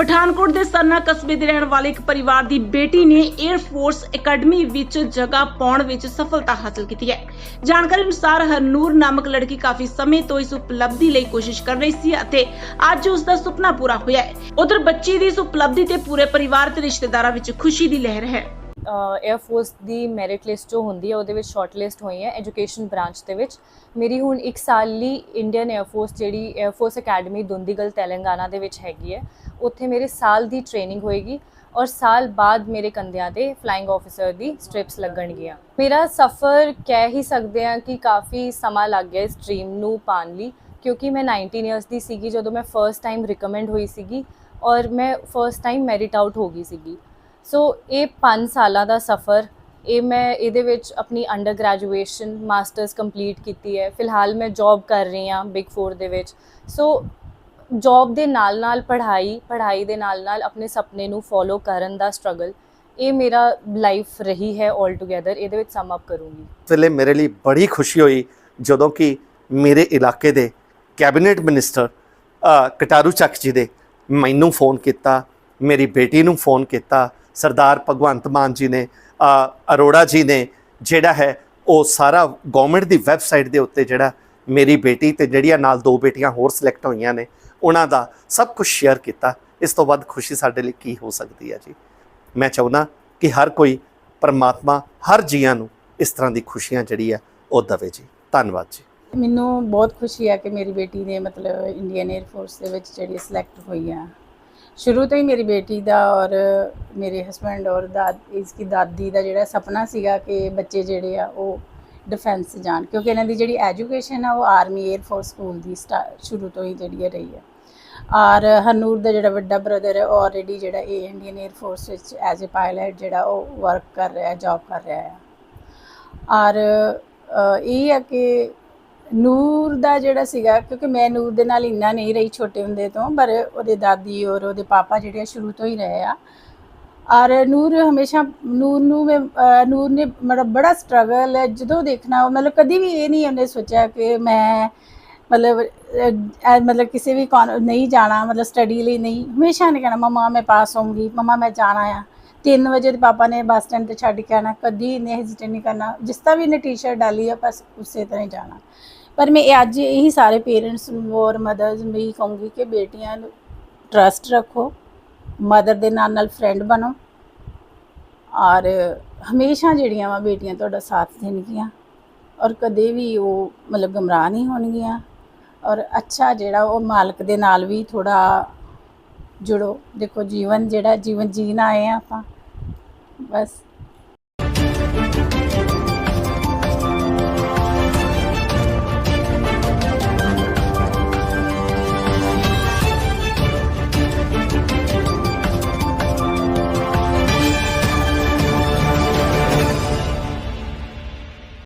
ਪਠਾਨਕੋਟ ਦੇ ਸਰਨਾ ਕਸਬੇ ਦੇ ਰਹਿਣ ਵਾਲੇ ਇੱਕ ਪਰਿਵਾਰ ਦੀ ਬੇਟੀ ਨੇ 에ਅਰ ਫੋਰਸ ਅਕੈਡਮੀ ਵਿੱਚ ਜਗ੍ਹਾ ਪਾਉਣ ਵਿੱਚ ਸਫਲਤਾ ਹਾਸਲ ਕੀਤੀ ਹੈ। ਜਾਣਕਾਰੀ ਅਨੁਸਾਰ ਹਰਨੂਰ ਨਾਮਕ ਲੜਕੀ ਕਾਫੀ ਸਮੇਂ ਤੋਂ ਇਸ ਉਪਲਬਧੀ ਲਈ ਕੋਸ਼ਿਸ਼ ਕਰ ਰਹੀ ਸੀ ਅਤੇ ਅੱਜ ਉਸ ਦਾ ਸੁਪਨਾ ਪੂਰਾ ਹੋਇਆ ਹੈ। ਉਧਰ ਬੱਚੀ ਦੀ ਇਸ ਉਪਲਬਧੀ ਤੇ ਪੂਰੇ ਪਰਿਵਾਰ ਤੇ ਰਿਸ਼ਤੇਦਾਰਾਂ ਵਿੱਚ ਖੁਸ਼ੀ ਦੀ ਲਹਿਰ ਹੈ। 에어 ਫੋਰਸ ਦੀ ਮੈਰਿਟ ਲਿਸਟ ਜੋ ਹੁੰਦੀ ਹੈ, ਉਹਦੇ ਵਿੱਚ ਸ਼ਾਰਟ ਲਿਸਟ ਹੋਈ ਹੈ ਐਜੂਕੇਸ਼ਨ ਬ੍ਰਾਂਚ ਦੇ ਵਿੱਚ। ਮੇਰੀ ਹੁਣ ਇੱਕ ਸਾਲ ਲਈ ਇੰਡੀਅਨ 에어 ਫੋਰਸ ਜਿਹੜੀ 에어 ਫੋਰਸ ਅਕੈਡਮੀ ਦੁੰਦੀਗਲ ਤੇਲੰਗਾਨਾ ਦੇ ਵਿੱਚ ਹੈਗੀ ਹੈ। ਉੱਥੇ ਮੇਰੇ ਸਾਲ ਦੀ ਟ੍ਰੇਨਿੰਗ ਹੋਏਗੀ ਔਰ ਸਾਲ ਬਾਅਦ ਮੇਰੇ ਕੰਧਿਆਂ ਤੇ ਫਲਾਈਂਗ ਆਫੀਸਰ ਦੀ ਸਟ੍ਰਿਪਸ ਲੱਗਣਗੀਆਂ। ਮੇਰਾ ਸਫ਼ਰ ਕਹਿ ਹੀ ਸਕਦੇ ਆ ਕਿ ਕਾਫੀ ਸਮਾਂ ਲੱਗ ਗਿਆ ਇਸ ਡ੍ਰੀਮ ਨੂੰ ਪਾਣ ਲਈ, ਕਿਉਂਕਿ ਮੈਂ 19 ਇਅਰਸ ਦੀ ਸੀਗੀ ਜਦੋਂ ਮੈਂ ਫਰਸਟ ਟਾਈਮ ਰਿਕਮੈਂਡ ਹੋਈ ਸੀਗੀ ਔਰ ਮੈਂ ਫਰਸਟ ਟਾਈਮ ਮੈਰਿਟ ਆਊਟ ਹੋ ਗਈ ਸੀਗੀ। ਸੋ ਇਹ 5 ਸਾਲਾਂ ਦਾ ਸਫ਼ਰ, ਇਹ ਮੈਂ ਇਹਦੇ ਵਿੱਚ ਆਪਣੀ ਅੰਡਰ ਗ੍ਰੈਜੂਏਸ਼ਨ ਮਾਸਟਰਸ ਕੰਪਲੀਟ ਕੀਤੀ ਹੈ। ਫਿਲਹਾਲ ਮੈਂ ਜੌਬ ਕਰ ਰਹੀ ਹਾਂ ਬਿਗ 4 ਦੇ ਵਿੱਚ। ਸੋ ਜੌਬ ਦੇ ਨਾਲ ਨਾਲ ਪੜ੍ਹਾਈ ਪੜ੍ਹਾਈ ਦੇ ਨਾਲ ਨਾਲ ਆਪਣੇ ਸੁਪਨੇ ਨੂੰ ਫੋਲੋ ਕਰਨ ਦਾ ਸਟਰਗਲ ਇਹ ਮੇਰਾ ਲਾਈਫ ਰਹੀ ਹੈ 올 ਟੁਗੇਦਰ ਇਹਦੇ ਵਿੱਚ ਸਮ ਅਪ ਕਰੂੰਗੀ। ਇਸ ਵੇਲੇ ਮੇਰੇ ਲਈ ਬੜੀ ਖੁਸ਼ੀ ਹੋਈ ਜਦੋਂ ਕਿ ਮੇਰੇ ਇਲਾਕੇ ਦੇ ਕੈਬਨਿਟ ਮਿਨਿਸਟਰ ਕਟਾਰੂ ਚੱਕ ਜੀ ਦੇ ਮੈਨੂੰ ਫੋਨ ਕੀਤਾ, ਮੇਰੀ ਬੇਟੀ ਨੂੰ ਫੋਨ ਕੀਤਾ ਸਰਦਾਰ ਭਗਵੰਤ ਮਾਨ ਜੀ ਨੇ ਅਰੋੜਾ ਜੀ ਨੇ ਜਿਹੜਾ ਹੈ, ਉਹ ਸਾਰਾ ਗਵਰਨਮੈਂਟ ਦੀ ਵੈਬਸਾਈਟ ਦੇ ਉੱਤੇ ਜਿਹੜਾ ਮੇਰੀ ਬੇਟੀ ਤੇ ਜਿਹੜੀਆਂ ਨਾਲ ਦੋ ਬੇਟੀਆਂ ਹੋਰ ਸਿਲੈਕਟ ਹੋਈਆਂ ਨੇ, ਉਹਨਾਂ ਦਾ ਸਭ ਕੁਝ ਸ਼ੇਅਰ ਕੀਤਾ। ਇਸ ਤੋਂ ਵੱਧ ਖੁਸ਼ੀ ਸਾਡੇ ਲਈ ਕੀ ਹੋ ਸਕਦੀ ਹੈ ਜੀ? ਮੈਂ ਚਾਹੁੰਦਾ ਕਿ ਹਰ ਕੋਈ ਪਰਮਾਤਮਾ ਹਰ ਜੀਆਂ ਨੂੰ ਇਸ ਤਰ੍ਹਾਂ ਦੀ ਖੁਸ਼ੀਆਂ ਜਿਹੜੀ ਹੈ, ਉਹ ਦਵੇ ਜੀ। ਧੰਨਵਾਦ ਜੀ। ਮੈਨੂੰ ਬਹੁਤ ਖੁਸ਼ੀ ਹੈ ਕਿ ਮੇਰੀ ਬੇਟੀ ਨੇ ਮਤਲਬ ਇੰਡੀਅਨ 에ਅਰ ਫੋਰਸ ਦੇ ਵਿੱਚ ਜਿਹੜੀ ਸਿਲੈਕਟ ਹੋਈ ਆ। ਸ਼ੁਰੂ ਤੋਂ ਹੀ ਮੇਰੀ ਬੇਟੀ ਦਾ ਔਰ ਮੇਰੇ ਹਸਬੰਡ ਔਰ ਦਾਦ ਇਸ ਦੀ ਦਾਦੀ ਦਾ ਜਿਹੜਾ ਸੁਪਨਾ ਸੀਗਾ ਕਿ ਬੱਚੇ ਜਿਹੜੇ ਆ ਉਹ ਡਿਫੈਂਸ ਜਾਣ, ਕਿਉਂਕਿ ਇਹਨਾਂ ਦੀ ਜਿਹੜੀ ਐਜੂਕੇਸ਼ਨ ਆ ਉਹ ਆਰਮੀ 에ਅਰ ਫੋਰਸ ਸਕੂਲ ਦੀ ਸ਼ੁਰੂ ਤੋਂ ਹੀ ਜਿਹੜੀ ਰਹੀ ਹੈ ਔਰ ਹਨੂਰ ਦਾ ਜਿਹੜਾ ਵੱਡਾ ਬ੍ਰਦਰ ਹੈ ਉਹ ਆਲਰੇਡੀ ਜਿਹੜਾ ਏ ਇੰਡੀਅਨ 에ਅਰ ਫੋਰਸ ਵਿੱਚ ਐਜ਼ ਅ ਪਾਇਲਟ ਜਿਹੜਾ ਉਹ ਵਰਕ ਕਰ ਰਿਹਾ ਹੈ ਜੌਬ ਕਰ ਰਿਹਾ ਹੈ ਔਰ ਇਹ ਹੈ ਕਿ ਨੂਰ ਦਾ ਜਿਹੜਾ ਸੀਗਾ, ਕਿਉਂਕਿ ਮੈਂ ਨੂਰ ਦੇ ਨਾਲ ਇੰਨਾ ਨਹੀਂ ਰਹੀ ਛੋਟੇ ਹੁੰਦੇ ਤੋਂ, ਪਰ ਉਹਦੇ ਦਾਦੀ ਔਰ ਉਹਦੇ ਪਾਪਾ ਜਿਹੜੇ ਆ ਸ਼ੁਰੂ ਤੋਂ ਹੀ ਰਹੇ ਆ। ਔਰ ਨੂਰ ਹਮੇਸ਼ਾ, ਨੂਰ ਨੂੰ ਮੈਂ ਨੂਰ ਨੇ ਮਤਲਬ ਬੜਾ ਸਟਰਗਲ ਹੈ, ਜਦੋਂ ਦੇਖਣਾ ਉਹ ਮਤਲਬ ਕਦੀ ਵੀ ਇਹ ਨਹੀਂ ਉਹਨੇ ਸੋਚਿਆ ਕਿ ਮੈਂ ਮਤਲਬ ਮਤਲਬ ਕਿਸੇ ਵੀ ਕੌਨ ਨਹੀਂ ਜਾਣਾ, ਮਤਲਬ ਸਟੱਡੀ ਲਈ ਨਹੀਂ, ਹਮੇਸ਼ਾ ਨੇ ਕਹਿਣਾ, ਮਮਾ, ਮੈਂ ਪਾਸ ਹੋਊਂਗੀ, ਮਮਾ, ਮੈਂ ਜਾਣਾ ਆ। 3 ਵਜੇ ਦੇ ਪਾਪਾ ਨੇ ਬੱਸ ਸਟੈਂਡ ਤੇ ਛੱਡ ਕੇ ਆਣਾ ਕਦੀ ਇਹਨੇ ਹੈਜ਼ਿਟੇਟ ਨਹੀਂ ਕਰਨਾ, ਜਿਸ ਤਰ੍ਹਾਂ ਵੀ ਇਹਨੇ ਟੀ-ਸ਼ਰਟ ਡਾਲੀ ਆ, ਬਸ ਉਸੇ ਤਰ੍ਹਾਂ ਹੀ ਜਾਣਾ। ਪਰ ਮੈਂ ਅੱਜ ਇਹੀ ਸਾਰੇ ਪੇਰੈਂਟਸ ਨੂੰ ਔਰ ਮਦਰਸ ਨੂੰ ਵੀ ਕਹੂੰਗੀ ਕਿ ਬੇਟੀਆਂ ਨੂੰ ਟਰਸਟ ਰੱਖੋ ਮਦਰ ਦੇ ਨਾਲ ਨਾਲ ਫਰੈਂਡ ਬਣੋ, ਔਰ ਹਮੇਸ਼ਾ ਜਿਹੜੀਆਂ ਵਾ ਬੇਟੀਆਂ ਤੁਹਾਡਾ ਸਾਥ ਦੇਣਗੀਆਂ, ਔਰ ਕਦੇ ਵੀ ਉਹ ਮਤਲਬ ਗਮਰਾਹ ਨਹੀਂ ਹੋਣਗੀਆਂ, ਔਰ ਅੱਛਾ ਜਿਹੜਾ ਉਹ ਮਾਲਕ ਦੇ ਨਾਲ ਵੀ ਥੋੜਾ ਜੁੜੋ। ਦੇਖੋ ਜੀਵਨ ਜਿਹੜਾ ਜੀਵਨ ਜੀਣ ਆਏ ਆ ਆਪਾਂ। ਬਸ।